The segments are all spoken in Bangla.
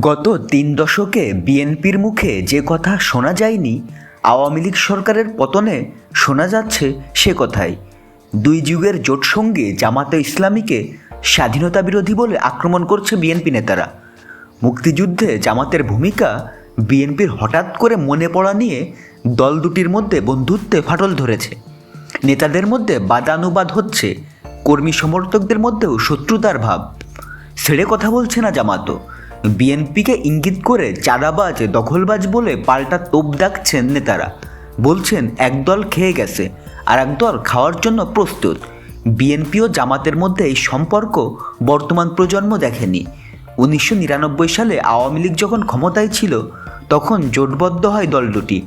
গত তিন দশকে বিএনপির মুখে যে কথা শোনা যায়নি, আওয়ামী লীগ সরকারের পতনে শোনা যাচ্ছে সে কথাই। দুই যুগের জোটসঙ্গী জামাতে ইসলামীকে স্বাধীনতা বিরোধী বলে আক্রমণ করছে বিএনপি নেতারা। মুক্তিযুদ্ধে জামাতের ভূমিকা বিএনপির হঠাৎ করে মনে পড়া নিয়ে দল দুটির মধ্যে বন্ধুত্বে ফাটল ধরেছে। নেতাদের মধ্যে বাদানুবাদ হচ্ছে, কর্মী সমর্থকদের মধ্যেও শত্রুতার ভাব। ছেড়ে কথা বলছে না জামাতো বিএনপিকে ইঙ্গিত করে চাঁদাবাজ, দখলবাজ বলে পাল্টা তোপ ডাকছেন নেতারা। বলছেন, একদল খেয়ে গেছে আর একদল খাওয়ার জন্য প্রস্তুত। বিএনপি ও জামাতের মধ্যে এই সম্পর্ক বর্তমান প্রজন্ম দেখেনি। উনিশশো নিরানব্বই সালে আওয়ামী লীগ যখন ক্ষমতায় ছিল, তখন জোটবদ্ধ হয় দল দুটি।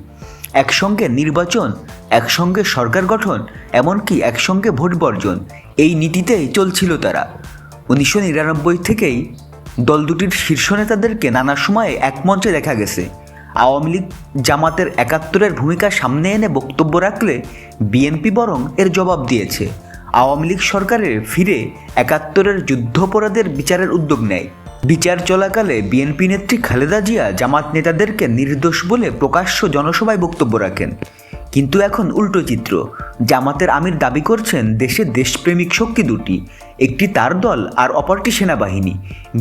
একসঙ্গে নির্বাচন, একসঙ্গে সরকার গঠন, এমনকি একসঙ্গে ভোট বর্জন। এই নীতিতেই চলছিল তারা। উনিশশো নিরানব্বই থেকেই দল দুটির শীর্ষ নেতাদেরকে নানা সময়ে একমঞ্চে দেখা গেছে। আওয়ামী লীগ জামাতের একাত্তরের ভূমিকা সামনে এনে বক্তব্য রাখলে বিএনপি বরং এর জবাব দিয়েছে। আওয়ামী লীগ সরকারের ফিরে একাত্তরের যুদ্ধাপরাধের বিচারের উদ্যোগ নেয়। বিচার চলাকালে বিএনপি নেত্রী খালেদা জিয়া জামাত নেতাদেরকে নির্দোষ বলে প্রকাশ্য জনসভায় বক্তব্য রাখেন। কিন্তু এখন উল্টো চিত্র। জামাতের আমির দাবি করছেন দেশে দেশপ্রেমিক শক্তি দুটি, একটি তার দল আর অপরটি সেনাবাহিনী।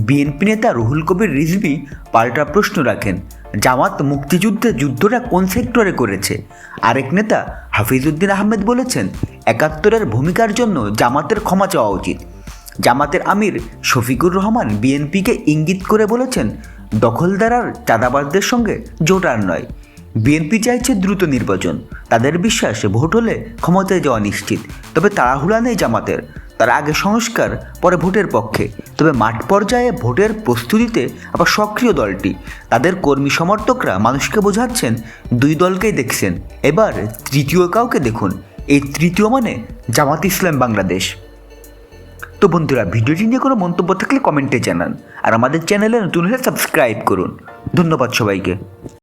বিএনপি নেতা রুহুল কবির রিজভি পাল্টা প্রশ্ন রাখেন, জামাত মুক্তিযুদ্ধে যুদ্ধটা কোন সেক্টরে করেছে? আরেক নেতা হাফিজউদ্দিন আহমেদ বলেছেন, একাত্তরের ভূমিকার জন্য জামাতের ক্ষমা চাওয়া উচিত। জামাতের আমির শফিকুর রহমান বিএনপিকে ইঙ্গিত করে বলেছেন দখলদারার চাঁদাবাজদের সঙ্গে জোট আর নয়। বিএনপি চাইছে দ্রুত নির্বাচন। তাদের বিশ্বাস ভোট হলে ক্ষমতায় যাওয়া নিশ্চিত। তবে তাড়াহুড়া নেই জামাতের। তারা আগে সংস্কার, পরে ভোটের পক্ষে। তবে মাঠ পর্যায়ে ভোটের প্রস্তুতিতে আবার সক্রিয় দলটি। তাদের কর্মী সমর্থকরা মানুষকে বোঝাচ্ছেন, দুই দলকেই দেখছেন। এবার তৃতীয় কাউকে দেখুন। এই তৃতীয় মানে জামাত ইসলাম বাংলাদেশ। তো বন্ধুরা, ভিডিওটি নিয়ে কোনো মন্তব্য থাকলে কমেন্টে জানান। আর আমাদের চ্যানেলে নতুন হলে সাবস্ক্রাইব করুন। ধন্যবাদ সবাইকে।